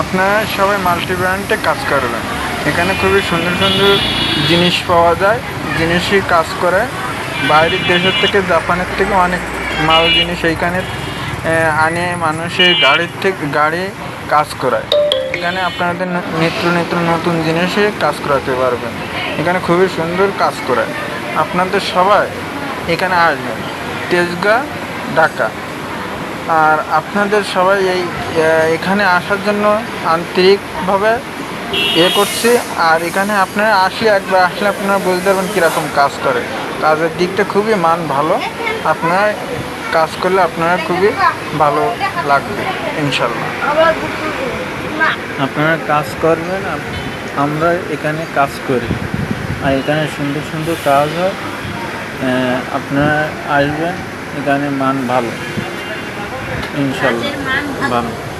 আপনারা সবাই মাল্টি ব্র্যান্ডে কাজ করবেন। এখানে খুবই সুন্দর সুন্দর জিনিস পাওয়া যায়, জিনিসই কাজ করে। বাইরের দেশের থেকে, জাপানের থেকে অনেক মাল জিনিস এইখানে আনে, মানুষের গাড়ির থেকে, গাড়ি কাজ করায়। এখানে আপনাদের নিত্য নিত্য নতুন জিনিসে কাজ করাতে পারবেন। এখানে খুবই সুন্দর কাজ করায়। আপনাদের সবাই এখানে আসবেন। তেজগা, ঢাকা। আর আপনাদের সবাই এই এখানে আসার জন্য আন্তরিকভাবে এ করছি। আর এখানে আপনারা আসলে একবার আসলে আপনারা বুঝতে পারবেন কীরকম কাজ করে। কাজের দিকটা খুবই মান ভালো। আপনার কাজ করলে আপনারা খুবই ভালো লাগবে ইনশাল্লাহ আপনারা কাজ করবেন আমরা এখানে কাজ করি। আর এখানে সুন্দর সুন্দর কাজ হয়। আপনারা আসবেন, এখানে মান ভালো। ইনশাল্লাহ। ভালো